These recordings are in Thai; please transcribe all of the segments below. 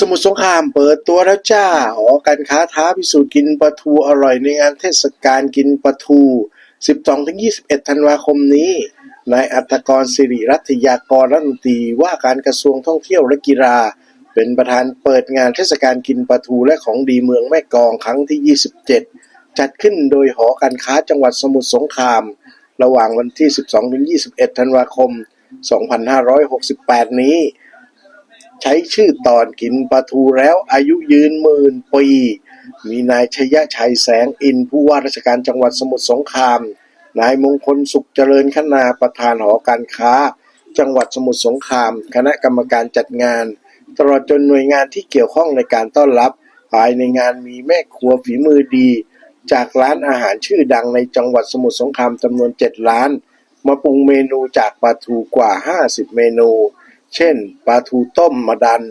สมุทรสงครามเปิดตัวแล้วจ้าหอการค้าท้าพิสูจน์กินปลาทูอร่อยในงานเทศกาลกินปลาทู 12-21 ธันวาคมนี้นายอัตกรศิริรัตยากรรัฐมนตรีว่าการกระทรวงท่องเที่ยวและกีฬา เป็นประธานเปิดงานเทศกาลกินปลาทูและของดีเมืองแม่กองครั้งที่ 27 จัดขึ้นโดยหอการค้าจังหวัดสมุทรสงคราม ระหว่างวันที่ 12-21 ธันวาคม 2568 นี้ ใช้ชื่อตอนกินปลาทูแล้วอายุยืนหมื่นปี มีนายชยชัยแสงอินผู้ว่าราชการจังหวัดสมุทรสงคราม นายมงคลสุขเจริญคณาประธานหอการค้า จังหวัดสมุทรสงคราม คณะกรรมการจัดงาน ตลอดจนหน่วยงานที่เกี่ยวข้องในการต้อนรับ ภายในงานมีแม่ครัวฝีมือดี จากร้านอาหารชื่อดังในจังหวัดสมุทรสงครามจำนวน7ร้าน มาปรุงเมนูจากปลาทูกว่า 50 เมนู เช่น ปลาทูต้มมะดัน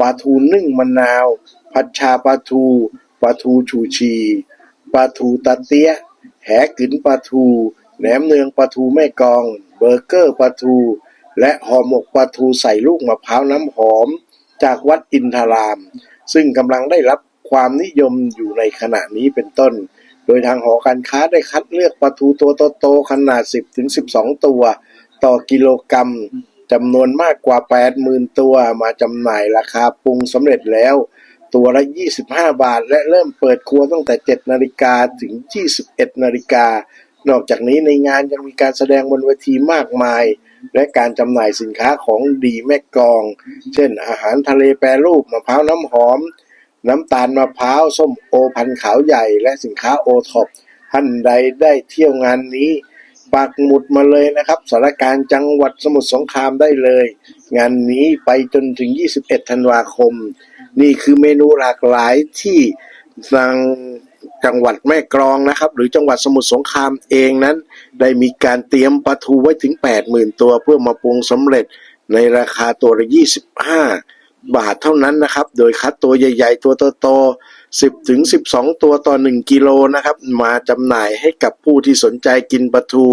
ปลาทูนึ่งมะนาว ผัดชาปลาทู ปลาทูชูชี ปลาทูตะเตี้ย แหกึนปลาทู แหนมเนืองปลาทูแม่กอง เบอร์เกอร์ปลาทู และห่อหมกปลาทูใส่ลูกมะพร้าวน้ำหอม จากวัดอินทราม ซึ่งกำลังได้รับความนิยมอยู่ในขณะนี้เป็นต้น โดยทางหอการค้าได้คัดเลือกปลาทูตัวโตๆขนาด 10-12 ตัว ต่อกิโลกรัม จำนวนมากกว่า 80,000 ตัวมาจำหน่ายราคาปรุงสำเร็จแล้ว ตัวละ 25 บาท และเริ่มเปิดครัวตั้งแต่ 7 นาฬิกาถึง 21 นาฬิกา นอกจากนี้ในงานยังมีการแสดงบนเวทีมากมาย และการจำหน่ายสินค้าของดีแม่กอง เช่น อาหารทะเลแปรรูปมะพร้าวน้ำหอม น้ำตาลมะพร้าวส้มโอพันขาวใหญ่ และสินค้าโอท็อปท่านใดได้เที่ยวงานนี้ ปักหมุดมาเลยนะครับสถานการณ์จังหวัดสมุทรสงครามได้เลย งานนี้ไปจนถึง 21 ธันวาคม นี่คือเมนูหลากหลายที่ทางจังหวัดแม่กลองนะครับ หรือจังหวัดสมุทรสงครามเองนั้น ได้มีการเตรียมปลาทูไว้ถึง 80,000 ตัวเพื่อมาปรุงสำเร็จในราคาตัวละ 25 บาทเท่านั้นนะครับ โดยคัดตัวใหญ่ๆ ตัวโตๆ10ถึง12 ตัวต่อ 1 กิโลนะครับ มาจำหน่ายให้กับผู้ที่สนใจกินปลาทู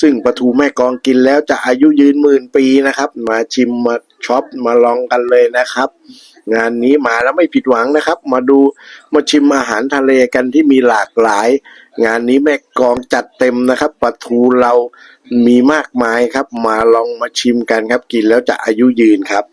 ซึ่งปลาทูแม่กองกินแล้วจะอายุยืนหมื่นปีนะครับ มาชิมมาช็อปมาลองกันเลยนะครับ งานนี้มาแล้วไม่ผิดหวังนะครับ มาดูมาชิมอาหารทะเลกันที่มีหลากหลาย งานนี้แม่กองจัดเต็มนะครับปลาทูเรามีมากมายครับ มาลองมาชิมกันครับ กินแล้วจะอายุยืนครับ